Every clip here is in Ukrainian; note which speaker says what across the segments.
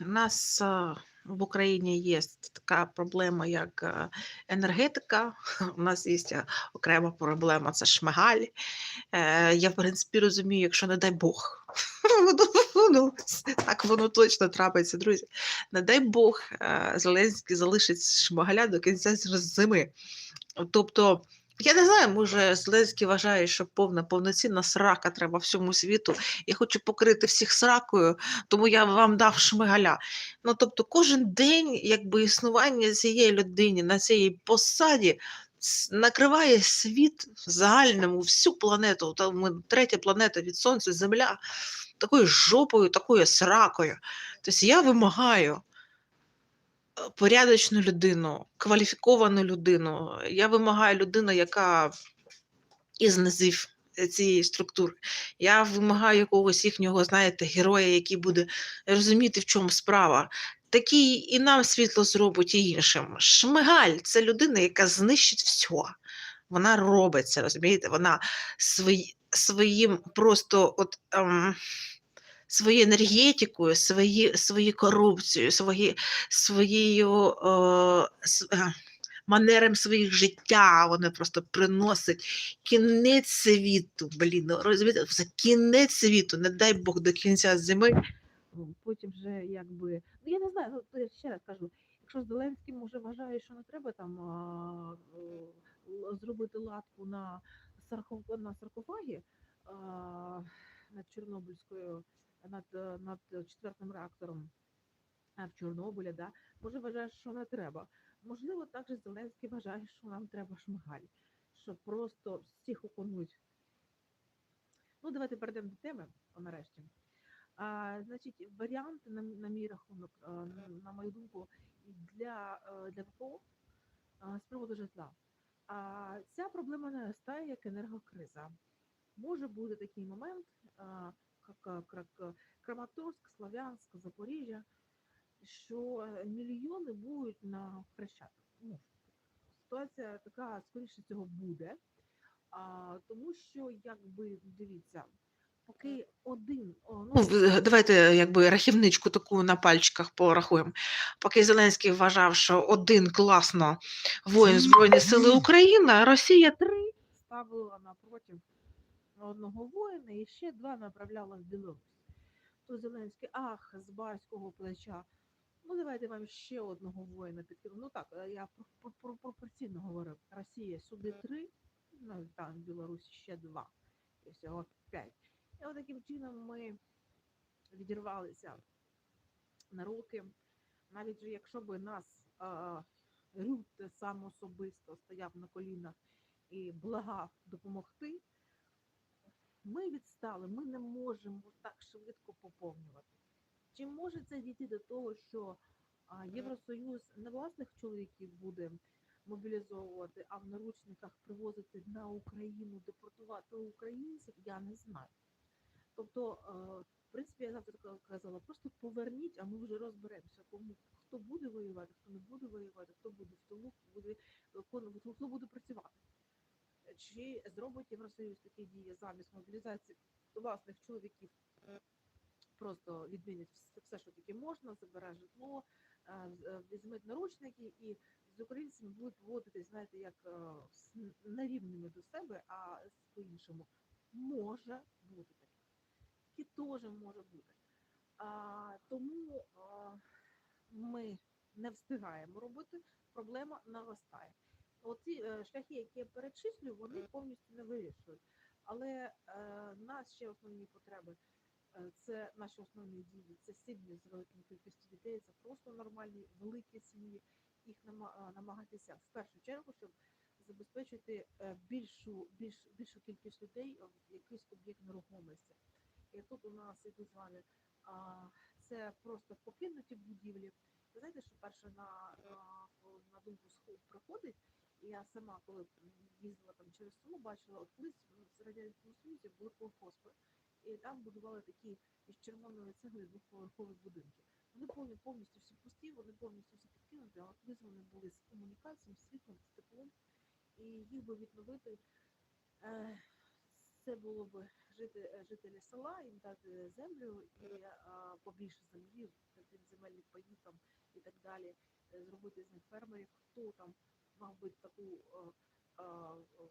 Speaker 1: у нас в Україні є така проблема, як е, енергетика. У нас є е, окрема проблема це шмигаль. Е, Я, в принципі, розумію, якщо не дай Бог, ну, так воно точно трапиться, друзі. Не дай Бог, Зеленський залишить шмигаля до кінця зими. Тобто, я не знаю, може Зеленський вважає, що повна повноцінна срака треба всьому світу. Я хочу покрити всіх сракою, тому я вам дав шмигаля. Ну тобто, кожен день, якби існування цієї людини на цій посаді накриває світ загальному, всю планету. Там третя планета від Сонця, Земля, такою жопою, такою сракою. Тобто я вимагаю порядочну людину, кваліфіковану людину. Я вимагаю людину, яка із низів е, цієї структури. Я вимагаю якогось їхнього, знаєте, героя, який буде розуміти, в чому справа. Такий і нам світло зробить, і іншим. Шмигаль це людина, яка знищить все. Вона робить це, розумієте? Вона свої, своїм просто от. Ем, Своєю енергетикою, свої, свої корупцією, свої, своєю е, манером своїх життя, вони просто приносять кінець світу, блін, ну, розумієте, це кінець світу, не дай Бог до кінця зими.
Speaker 2: Потім вже якби. Ну я не знаю, ну я ще раз кажу, якщо Зеленський може вважає, що не треба там а, л- зробити латку на саркоф... на саркофагі а, над Чорнобильською, над, е, над четвертим реактором в Чорнобилі, да, може вважає, що не треба. Можливо, також Зеленський вважає, що нам треба шмигаль, щоб просто всіх окунуть. Ну, давайте перейдемо до теми, нарешті. А, значить, варіант, на, на мій рахунок, на, на мою думку, для, е, для ВПО з приводу житла. А, ця проблема не стає як енергокриза. Може бути такий момент, Краматорськ, Слов'янськ, Запоріжжя, що е, мільйони будуть на Хрещатик. Ну, ситуація така, скоріше цього, буде. А, тому що, якби, дивіться, поки один,
Speaker 1: Ну, давайте якби рахівничку таку на пальчиках порахуємо. Поки Зеленський вважав, що один класно воїн Збройні Сили України, Росія три.
Speaker 2: ставила одного воїна і ще два направляла в Білорусь. То Зеленський, ах, з барського плеча. Ну, давайте вам ще одного воїна підкину. Ну так, я про, про, про пропорційно говорю. Росія сюди три, ну там в Білорусі ще два. І всього п'ять. І от таким чином ми відірвалися на роки. Навіть якщо би нас а, Рютте сам особисто стояв на колінах і благав допомогти, ми відстали, ми не можемо так швидко поповнювати. Чи може це дійти до того, що Євросоюз не власних чоловіків буде мобілізовувати, а в наручниках привозити на Україну, депортувати українців, я не знаю. Тобто, е, в принципі, я завжди казала, просто поверніть, а ми вже розберемося, кому хто буде воювати, хто не буде воювати, хто буде в тилу, хто буде хто буде працювати. Чи зробить Євросоюз такі дії замість мобілізації власних чоловіків? Просто відмінять все, що таке можна, забере житло, е, е, візьмуть наручники і з українцями будуть поводитись, знаєте, як е, нерівними до себе, а по-іншому. Може бути таке. І теж може бути. А, тому а, ми не встигаємо робити, проблема наростає. Оці е, шляхи, які я перечислю, вони повністю не вирішують. Але е, нас ще основні потреби е, це наші основні дії, це сім'ї з великою кількістю дітей, це просто нормальні великі сім'ї. Їх е, намагатися в першу чергу, щоб забезпечити більшу, більш, більшу кількість людей в якийсь об'єкт нерухомості. І тут у нас ідуть з вами а, це просто покинуті будівлі. Ви знаєте, що перше на, на, на думку приходить, я сама, коли їздила там через село, бачила, от колись в Радянському Союзі були колхозби, і там будували такі із червоної цегли двохповерхові будинки. Вони повністю всі пусті, вони повністю всі підкинуті, але колись вони були з комунікацією, з світлом, з теплом, і їх би відновити. Е, це було б жити, е, жителі села, їм дати землю і а, побільше землі, крім земель паїв і так далі, е, зробити з них фермерів, хто там би таку е, е,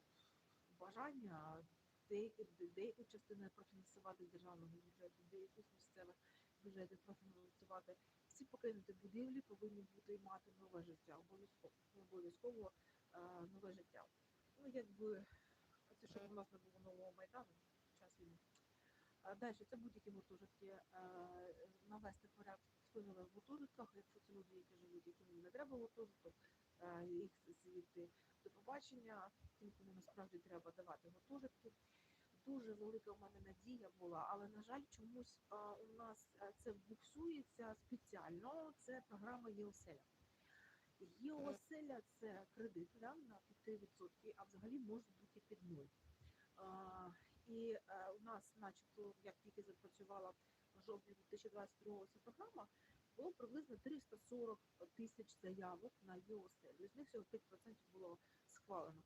Speaker 2: бажання деякі, деяку частину профінансувати з державного бюджету, деяку з місцевих бюджетів профінансувати. Всі покинуті будівлі повинні бути мати нове життя, обов'язково обов'язково е, нове життя. Ну якби це щоб у нас не було нового майдану час війни. Далі це будь-які гуртожитки навести порядок в гуртожитках, якщо це люди, які живуть, яким не треба гуртожиток, їх звідти до побачення, тим, кому насправді треба давати гуртожитки. Дуже велика в мене надія була, але на жаль, чомусь е, у нас е, це буксується спеціально. Це програма ЄОСЕЛЯ. ЄОСЕЛЯ це кредит да, на під 3%, а взагалі може бути під нуль. І е, у нас, начебто, як тільки запрацювала в жовтні 2022 ця програма, було приблизно 340 тисяч заявок на ЄОСЕЛю. З них всього 5% було схвалено.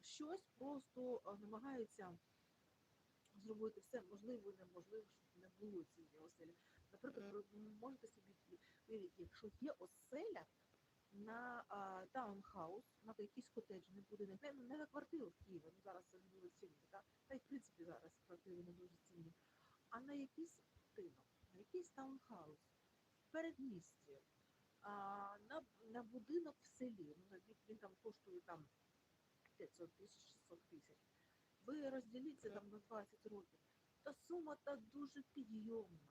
Speaker 2: Щось просто е, намагаються зробити все можливе і неможливе, щоб не було цієї оселі. Наприклад, ви можете собі уявити, якщо є оселя на а, таунхаус, на якийсь котеджний будинок, не, не на квартиру в Києві, ну зараз це не дуже цінні, так? та й в принципі зараз квартири не дуже цінні, а на якийсь будинок, на якийсь таунхаус, передмісті, на, на будинок в селі, ну, він, там коштує там 500 тисяч, 600 тисяч. Ви розділіться там на 20 років. Та сума та дуже підйомна,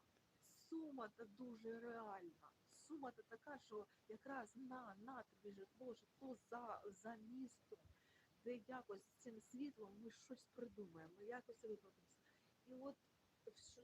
Speaker 2: сума та дуже реальна. Сума та така, що якраз на, на тобі житло, житло за, за містом, де якось цим світлом ми щось придумаємо, якось виплатимося. І от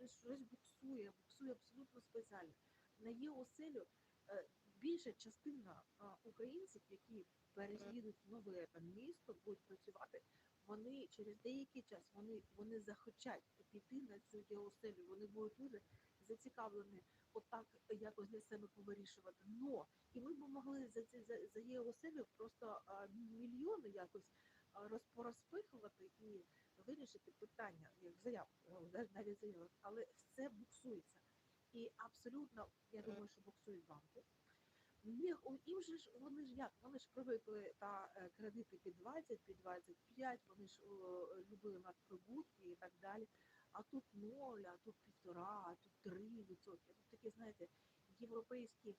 Speaker 2: щось буксує, буксує абсолютно спеціально. На є оселю е, більша частина українців, які переїдуть в нове місто, будуть працювати, вони через деякий час вони, вони захочуть піти на цю єоселю, вони будуть дуже зацікавлені отак якось для себе повирішувати. Но і ми б могли за ці за, за єоселю просто а, мільйони якось а, роз, порозпихувати і вирішити питання, як заяв, навіть заяв, але все буксується. І абсолютно, я думаю, що буксують банки. В них їм же ж вони ж як? Вони ж привикли та е, кредити під 20, під 25, вони ж о, любили надприбутки і так далі. А тут ноль, а тут півтора, а тут три відсотки. Тут такі, знаєте, європейські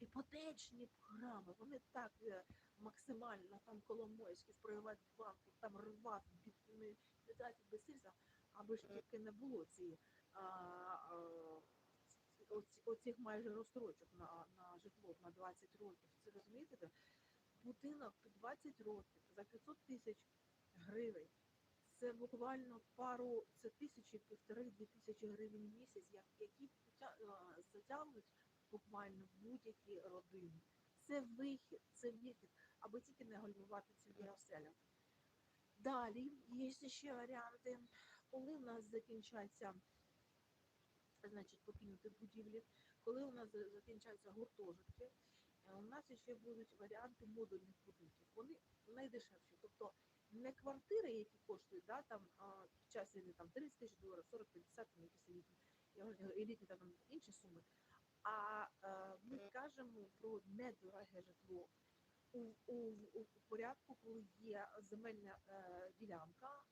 Speaker 2: іпотечні програми. Вони так е, максимально там Коломойські з Приватбанку там рвати віддати без сільця, аби ж тільки не було ці а, а, оці- оцих майже розстрочок на, на житло на 20 років. Це розумієте? Будинок під 20 років за 500 тисяч гривень. Це буквально пару, це тисячі, півтори-дві тисячі гривень в місяць, як, які потя- затягнуть буквально будь-які родини. Це вихід, це вихід, аби тільки не гальмувати ці оселя. Далі є ще варіанти, коли в нас закінчаться значить, покинути будівлі, коли у нас за- закінчаться гуртожитки, е, у нас ще будуть варіанти модульних будинків. Вони найдешевші. Тобто не квартири, які коштують, да, там під час війни там 30 тисяч доларів, 40-50, там якісь елітні, я говорю, елітні там інші суми. А е, ми кажемо про недороге житло у, у, у порядку, коли є земельна е, ділянка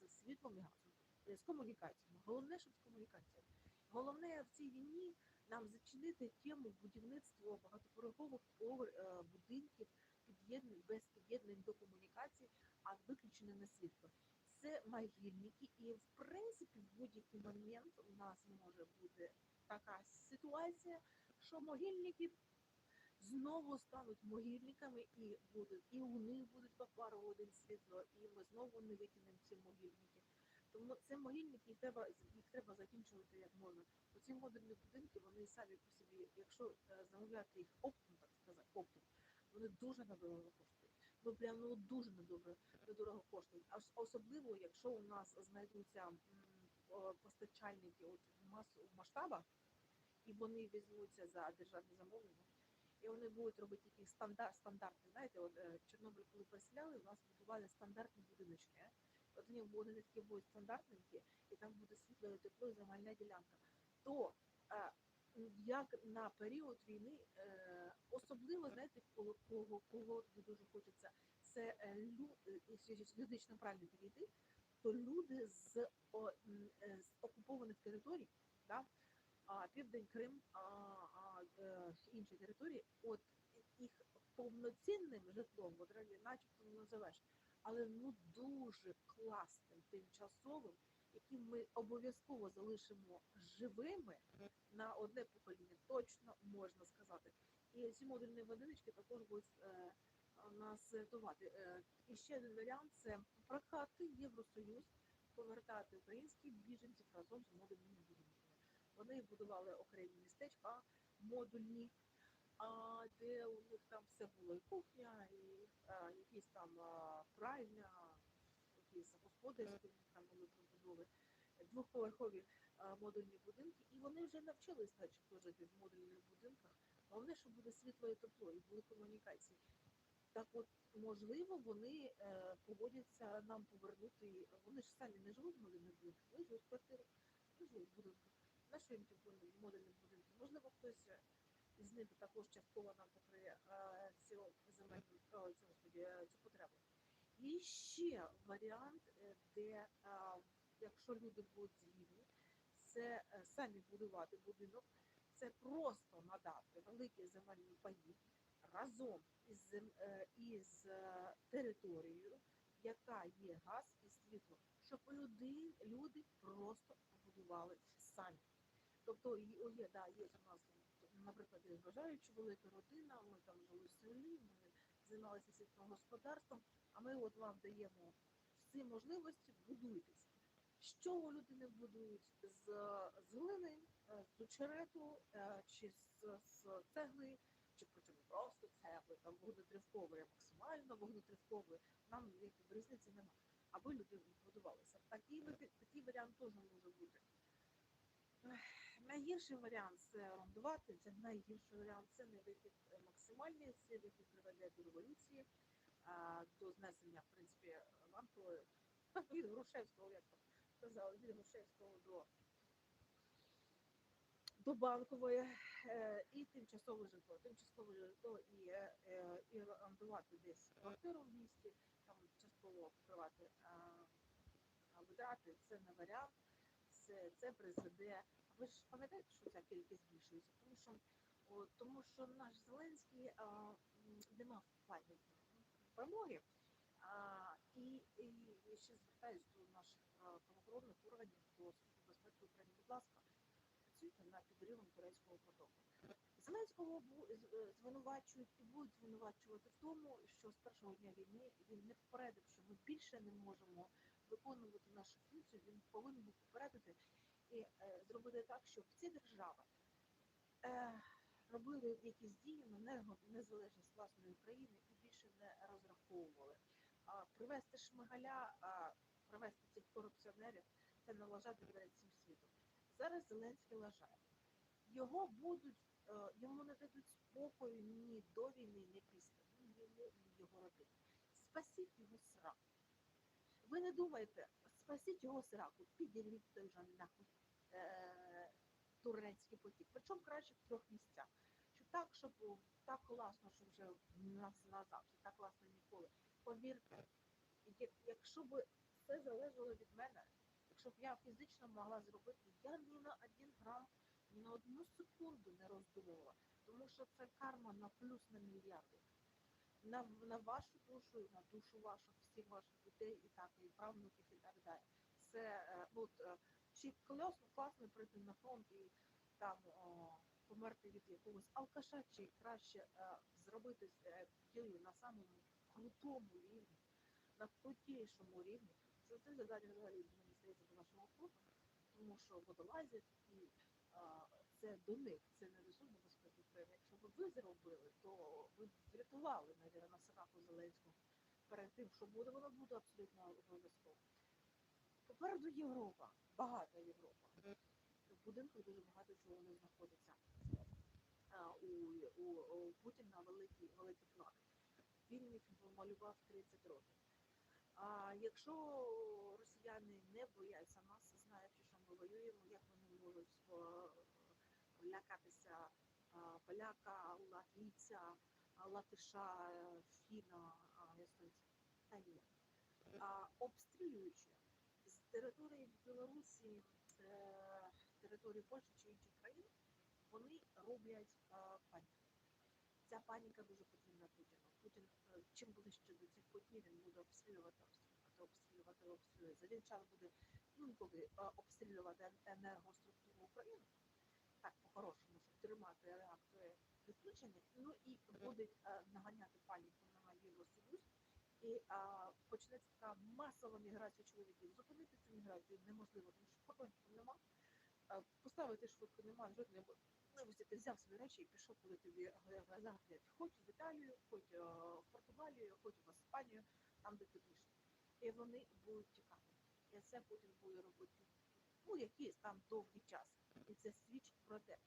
Speaker 2: з світлом і газом, е, з комунікаціями. Головне, щоб з комунікаціями. Головне в цій війні нам зачинити тему будівництва багатоповерхових е, будинків під'єднань без під'єднань до комунікацій, а виключено на світло. Це могильники, і в принципі в будь-який момент у нас може бути така ситуація, що могильники знову стануть могильниками і будуть, і у них будуть по пару годин світло, і ми знову не викинемо ці могильники. Тому це могильники, їх треба їх треба закінчувати як можна. Оці модульні будинки, вони самі по собі, якщо е, замовляти їх оптом, так сказати, оптом, вони дуже недорого коштують. Ну прям ну дуже недобре недорого коштують. А ос- особливо, якщо у нас знайдуться постачальники от в мас в масштабах, і вони візьмуться за державне замовлення. І вони будуть робити якісь стандарт, стандартні. Знаєте, от е, Чорнобиль, коли переселяли, у нас будували стандартні будиночки. Вони вони такі будуть стандартненькі, і там буде світло і тепло і земельна ділянка. То як на період війни, особливо знаєте, кого кого, кого дуже хочеться, це лю, якщо юридично правильно підійти, то люди з, о, е, з окупованих територій, да, Південь, Крим, а, а, е, інші території, от їх повноцінним житлом, от начебто не називаєш, але ну дуже класним, тимчасовим, яким ми обов'язково залишимо живими на одне покоління, точно можна сказати. І ці модульні одинички також будуть е, нас рятувати. Е, і ще один варіант це прокати Євросоюз, повертати українських біженців разом з модульними будинками. Вони будували окремі містечка, модульні, а де у них там все було і кухня, і а, якісь там а, пральня, якісь господарські там були побудови, двохповерхові а, модульні будинки, і вони вже навчились, начебто, жити в модульних будинках. Головне, щоб буде світло і тепло, і були комунікації. Так от, можливо, вони е, погодяться нам повернути. Вони ж самі не живуть в модульних будинках, вони живуть в квартирах, вони живуть в будинках. На що їм ті модульні будинки? Можливо, хтось із них також частково нам покриє е, цю земельну е, цю потребу. І ще варіант, е, де якщо люди будуть згідні, це самі будувати будинок, це просто надати великі земельні паї разом із, із територією, яка є газ і світло, щоб люди, люди просто побудували самі. Тобто є, да, є у наприклад, я бажаючи велика родина, ми там жили в селі, ми займалися сільським господарством, а ми от вам даємо всі можливості, будуйтесь. З чого люди не будують? З, з глини, е, з очерету, е, чи з, з цегли, чи причому просто цегли, там вогнетривкової, максимально вогнетривкової, нам різниці немає. Аби люди будувалися. Такий, такий варіант теж може бути. Найгірший варіант це орендувати, це найгірший варіант, це не вихід максимальний, це вихід приведе до революції, до знесення, в принципі, банкової, від Грушевського, як там сказали, від Грушевського до, до банкової е, і тимчасове житло. Тимчасове житло і, е, е, і орендувати десь квартиру в місті, там частково а, витрати, це не варіант, це, це призведе ви ж пам'ятаєте, що ця кількість збільшується? Тому що, о, тому що наш Зеленський а, не мав планів перемоги. А, і, і я ще звертаюся до наших правоохоронних органів, до Служби безпеки України. Будь ласка, працюйте над підривом турецького потоку. Зеленського е, звинувачують і будуть звинувачувати в тому, що з першого дня війни він не попередив, що ми більше не можемо виконувати нашу функцію. Він повинен був попередити і е, зробити так, щоб ці держави е, робили якісь дії на незалежність власної країни і більше не розраховували. А привести шмигаля, привести цих корупціонерів це не лажати перед цим світом. Зараз Зеленський лажає. Його будуть, е, йому не дадуть спокою ні до війни, ні після, ні йому, його родині. Спасіть його сраку. Ви не думайте, спасіть його сраку, підірвіть той же нахуй е, турецький потік. Причому краще в трьох місцях. Щоб так, щоб так класно, що вже нас назад, що так класно ніколи. Повірте, якщо б це залежало від мене, якщо б я фізично могла зробити, я ні на один грам, ні на одну секунду не роздумувала. Тому що це карма на плюс на мільярди. На, на вашу душу, і на душу ваших всіх ваших дітей, і так, і правнуків, і так далі. Це е, ну, от, е, чи класно, класно прийти на фронт і там о, померти від якогось алкаша, чи краще е, зробити е, дію на самому крутому рівні, на крутішому рівні. Це це задання взагалі мені здається до нашого фронту, тому що водолазять і а, це до них, це не до Служби безпеки України. Якщо б ви зробили, то ви врятували, навіть, на Сараку Зеленського перед тим, що буде, воно буде абсолютно обов'язково. Попереду Європа, багата Європа. В будинку дуже багато чого не знаходиться. У, у, у Путіна великі, великі плани. Він їх помалював 30 років. А якщо росіяни не бояться нас, знаючи, що ми воюємо, як вони можуть е, лякатися поляка, латвійця, латиша, е, фіна, а. Та ні. А, обстрілюючи з території Білорусі, е, території Польщі чи інших країн, вони роблять е, паніку. Ця паніка дуже потрібна Путіну. Путін е, чим ближче до цих подій, він буде обстрілювати, обстрілювати, обстрілювати, обстрілювати. Він час буде ну, інколи е, обстрілювати енергоструктуру України, так по-хорошому, щоб тримати реактори відключені, ну і буде наганяти паніку Євросоюз. І а, почнеться така масова міграція чоловіків. Зупинити цю міграцію неможливо, тому що кордонів нема. Поставити швидко немає жодної можливості. Ти взяв свої речі і пішов, куди тобі заглядати. Хоч в Італію, хоч е, в Португалію, хоч в Іспанію, там де пішов. І вони будуть тікати. І це Путін буде робити ну, якийсь там довгий час. І це свідчить про те.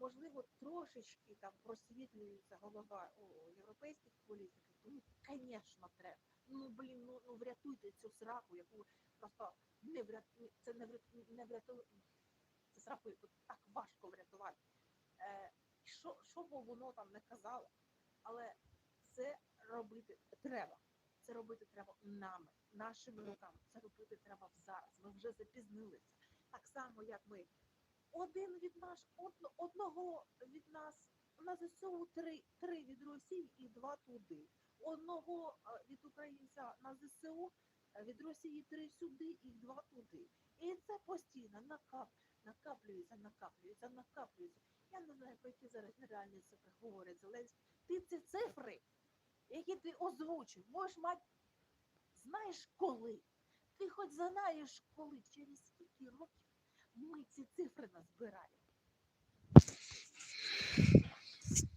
Speaker 2: Можливо, трошечки там просвітлюється голова у європейських політиків. Ну, звісно, треба. Ну блін, ну, ну врятуйте цю сраку, яку просто не врятує. Це не врятує, не врятує. Це сраку, яку так важко врятувати. Е, що, що б воно там не казало, але це робити треба. Це робити треба нами, нашими руками. Це робити треба зараз. Ми вже запізнилися. Так само, як ми один від наш, одно, одного від нас на ЗСУ три, три від Росії і два туди. Одного е, від українця на ЗСУ, е, від Росії три сюди і два туди. І це постійно накап, накаплюється, накаплюється, накаплюється. Я не знаю, про які зараз нереальні цифри говорять Зеленський. Ти ці цифри, які ти озвучив, можеш мати, знаєш коли? Ти хоч знаєш коли, через скільки років ми ці цифри назбираємо.